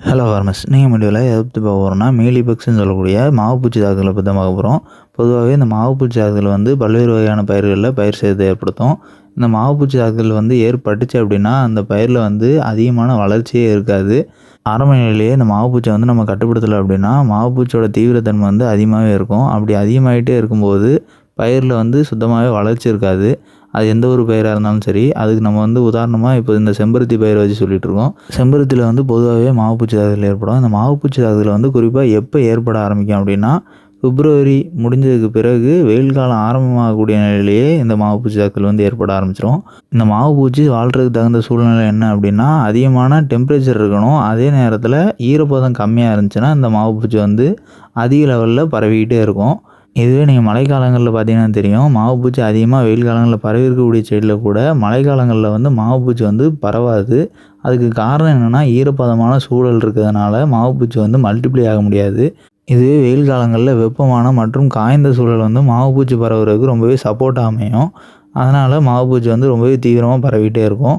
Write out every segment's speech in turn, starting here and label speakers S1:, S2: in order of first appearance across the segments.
S1: Hello ஃபார்மஸ் நீங்கள் முடிவில் எதை பற்றி பார்க்க போகிறோம்னா மீலிபக்ஸ்னு சொல்லக்கூடிய மாவுப்பூச்சி தாக்குதலை பற்றி தான் பார்க்க போகிறோம் பொதுவாகவே இந்த மாவுப்பூச்சி தாக்குதல் வந்து பல்வேறு வகையான பயிர்களில் பயிர் சேதத்தை ஏற்படுத்தும். இந்த மாவுப்பூச்சி தாக்குதல் வந்து ஏற்பட்டுச்சு அப்படின்னா அந்த பயிரில் வந்து அதிகமான வளர்ச்சியே இருக்காது. ஆரம்ப நிலையிலேயே இந்த மாவுப்பூச்சை வந்து நம்ம கட்டுப்படுத்தலை அப்படின்னா மாவுப்பூச்சியோட தீவிரத்தன்மை வந்து அதிகமாகவே இருக்கும். அப்படி அதிகமாகிட்டே இருக்கும்போது பயிரில் வந்து சுத்தமாகவே வளர்ச்சி இருக்காது. அது எந்த ஒரு பயிராக இருந்தாலும் சரி அதுக்கு நம்ம வந்து உதாரணமாக இப்போ இந்த செம்பருத்தி பயிரை வச்சு சொல்லிட்டு இருக்கோம். செம்பருத்தியில் வந்து பொதுவாகவே மாவுப்பூச்சி தாக்குதல் ஏற்படும். இந்த மாவுப்பூச்சி தாக்குதல் வந்து குறிப்பாக எப்போ ஏற்பட ஆரம்பிக்கும் அப்படின்னா பிப்ரவரி முடிஞ்சதுக்கு பிறகு வெயில் காலம் ஆரம்பமாகக்கூடிய நிலையிலேயே இந்த மாவுப்பூச்சி தாக்குதல் வந்து ஏற்பட ஆரம்பிச்சிடும் இந்த மாவுப்பூச்சி வாழ்கிறதுக்கு தகுந்த சூழ்நிலை என்ன அப்படின்னா அதிகமான டெம்பரேச்சர் இருக்கணும். அதே நேரத்தில் ஈரப்பதம் கம்மியாக இருந்துச்சுன்னா இந்த மாவுப்பூச்சி வந்து அதிக லெவலில் பரவிக்கிட்டே இருக்கும். இதுவே நீங்கள் மழைக்காலங்களில் பார்த்தீங்கன்னா தெரியும். மாவு பூச்சி அதிகமாக வெயில் காலங்களில் பரவி இருக்கக்கூடிய செடியில் கூட மழைக்காலங்களில் வந்து மாவு பூச்சி வந்து பரவாது. அதுக்கு காரணம் என்னென்னா ஈரப்பதமான சூழல் இருக்கிறதுனால மாவு பூச்சி வந்து மல்டிப்ளை ஆக முடியாது. இதுவே வெயில் காலங்களில் வெப்பமான மற்றும் காய்ந்த சூழல் வந்து மாவு பூச்சி பரவுறதுக்கு ரொம்பவே சப்போர்ட் அமையும். அதனால் மாவு பூச்சி வந்து ரொம்பவே தீவிரமாக பரவிட்டே இருக்கும்.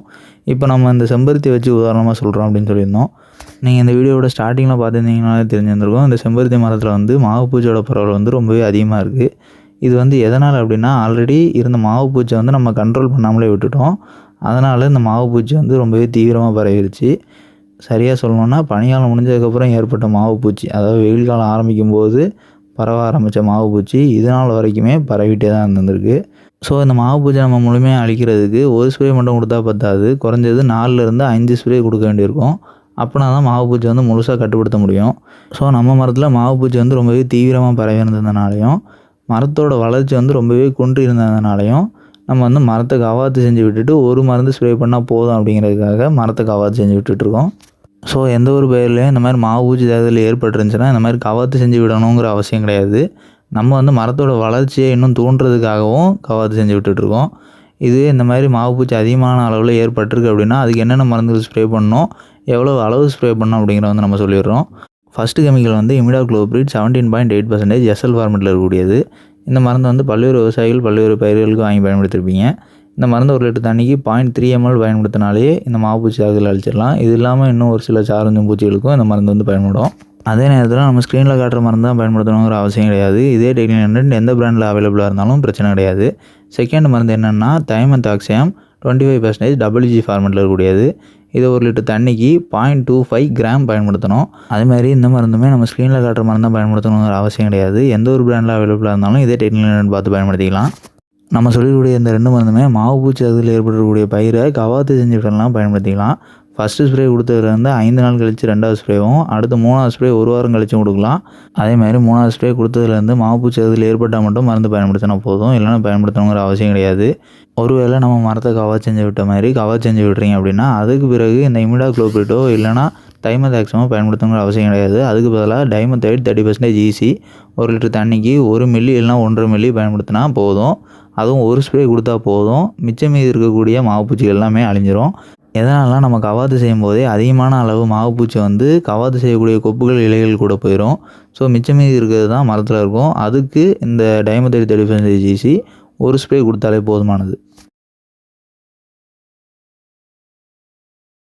S1: இப்போ நம்ம இந்த செம்பருத்தி வச்சு உதாரணமாக சொல்கிறோம் அப்படின்னு சொல்லியிருந்தோம். நீங்கள் இந்த வீடியோவோட ஸ்டார்டிங்கில் பார்த்துருந்தீங்கனாலே தெரிஞ்சிருந்திருக்கும். இந்த செம்பருத்தி மரத்தில் வந்து மாவு பூச்சியோட பரவல் வந்து ரொம்பவே அதிகமாக இருக்குது இது வந்து எதனால் அப்படின்னா ஆல்ரெடி இருந்த மாவு பூச்சை வந்து நம்ம கண்ட்ரோல் பண்ணாமலே விட்டுட்டோம். அதனால் இந்த மாவு பூச்சி வந்து ரொம்பவே தீவிரமாக பரவிடுச்சு சரியாக சொல்லணுன்னா பனிக்காலம் முடிஞ்சதுக்கப்புறம் ஏற்பட்ட மாவுப்பூச்சி அதாவது வெயில் காலம் ஆரம்பிக்கும் போது பரவ ஆரம்பித்த மாவுப்பூச்சி இது நாள் வரைக்குமே பரவிட்டே தான் இருந்திருக்கு. ஸோ இந்த மாவு பூஜை நம்ம முழுமையாக அழிக்கிறதுக்கு ஒரு ஸ்ப்ரே மட்டும் கொடுத்தா பத்தாது. குறைஞ்சது நாலுலேருந்து அஞ்சு ஸ்ப்ரே கொடுக்க வேண்டியிருக்கும். அப்படின்னா தான் மாவு பூஜை வந்து முழுசாக கட்டுப்படுத்த முடியும். ஸோ நம்ம மரத்தில் மாவு பூஜை வந்து ரொம்பவே தீவிரமாக பரவி இருந்ததுனாலையும் மரத்தோட வளர்ச்சி வந்து ரொம்பவே குன்று இருந்ததுனாலையும் நம்ம வந்து மரத்தை கவாத்து செஞ்சு விட்டுட்டு ஒரு மருந்து ஸ்ப்ரே பண்ணால் போதும் அப்படிங்கிறதுக்காக மரத்தை கவாத்து செஞ்சு விட்டுட்ருக்கோம் ஸோ எந்த ஒரு பயிர்லையும் இந்த மாதிரி மாவு பூச்சி தேர்தல் ஏற்பட்டுருந்துச்சுன்னா இந்த மாதிரி கவாத்து செஞ்சு விடணுங்கிற அவசியம் கிடையாது. நம்ம வந்து மரத்தோட வளர்ச்சியை இன்னும் தூண்டுறதுக்காகவும் கவாத்து செஞ்சு விட்டுட்ருக்கோம். இது இந்த மாதிரி மாவு பூச்சி அதிகமான அளவில் ஏற்பட்டிருக்கு அப்படின்னா அதுக்கு என்னென்ன மருந்துகள் ஸ்ப்ரே பண்ணணும் எவ்வளோ அளவு ஸ்ப்ரே பண்ணணும் அப்படிங்கிற வந்து நம்ம சொல்லிடுறோம். ஃபஸ்ட்டு கெமிக்கல் வந்து imidacloprid seventeen point eight percentage SL ஃபார்மெட்டில் இருக்கக்கூடியது. இந்த மருந்து வந்து பல்வேறு விவசாயிகள் பல்வேறு பயிர்களுக்கு வாங்கி பயன்படுத்தியிருப்பீங்க இந்த மருந்து ஒரு லிட்டர் தண்ணிக்கு பாயிண்ட் த்ரீ எம்எல் பயன்படுத்தினாலே இந்த மாவுப்பூச்சி தாக்குதல் அழிச்சிடலாம். இது இல்லாமல் இன்னும் ஒரு சில சாரஞ்சும் பூச்சிகளுக்கும் இந்த மருந்து வந்து பயன்படும். அதே நேரத்தில் நம்ம ஸ்க்ரீனில் காட்டுற மருந்து தான் பயன்படுத்தணுங்கிற அவசியம் கிடையாது. இதே டெய்லி ஹண்ட்ரட் எந்த பிராண்டில் அவைலபிளாக இருந்தாலும் பிரச்சனை கிடையாது. செகண்ட் மருந்து என்னென்னா thiamethoxam twenty five percentage WG ஃபார்மெட்டில் இருக்கக்கூடியது. இதை ஒரு லிட்டர் தண்ணிக்கு பாயிண்ட் டூ ஃபைவ் கிராம் பயன்படுத்தணும். அதேமாதிரி இந்த மருந்துமே நம்ம ஸ்க்ரீனில் காட்டுற மருந்து தான் பயன்படுத்தணுங்கிற அவசியம் கிடையாது. எந்த ஒரு பிராண்டில் அவைலபிளாக இருந்தாலும் இதே டெக்னிக் பார்த்து பயன்படுத்திக்கலாம். நம்ம சொல்லக்கூடிய இந்த ரெண்டு மருந்துமே மாவு பூச்சி அதில் ஏற்படக்கூடிய பயிரை கவாத்து செஞ்சு பயன்படுத்திக்கலாம். ஃபஸ்ட்டு ஸ்ப்ரே கொடுத்ததுலேருந்து ஐந்து நாள் கழித்து ரெண்டாவது ஸ்ப்ரேவும் அடுத்து மூணாவது ஸ்ப்ரே ஒரு வாரம் கழிச்சும் கொடுக்கலாம். அதே மாதிரி மூணாவது ஸ்ப்ரே கொடுத்ததுலேருந்து மாவுப்பூச்சி அதில் ஏற்பட்டால் மட்டும் மருந்து பயன்படுத்தினா போதும். இல்லைன்னா பயன்படுத்தணுங்கிற அவசியம் கிடையாது. ஒருவேளை நம்ம மரத்தை கவா செஞ்சு விட்ட மாதிரி கவா செஞ்சு விட்றீங்க அப்படின்னா அதுக்கு பிறகு இந்த இமிடா குளோபிட்டோ இல்லைனா டைமதாக்ஸமோ பயன்படுத்தணுங்கிற அவசியம் கிடையாது. அதுக்கு பதிலாக டைமத்தைட் தேர்ட்டி பர்சன்டேஜ் ஈஸி ஒரு லிட்டர் தண்ணிக்கு ஒரு மில்லி இல்லைனா ஒன்றரை மில்லி பயன்படுத்தினா போதும். அதுவும் ஒரு ஸ்ப்ரே கொடுத்தா போதும். மிச்சம் மீதி இருக்கக்கூடிய மாவுப்பூச்சி எல்லாமே அழிஞ்சிரும். எதனாலாம் நம்ம கவாத்து செய்யும் போதே அதிகமான அளவு மாவுப்பூச்சி வந்து கவாத்து செய்யக்கூடிய கொப்புகள் இலைகள் கூட போயிடும் ஸோ மிச்சம் மீதி இருக்கிறது தான் மரத்தில் இருக்கும். அதுக்கு இந்த டைமத்தடி தேர்ட்டி ஜிசி ஒரு ஸ்ப்ரே கொடுத்தாலே போதுமானது.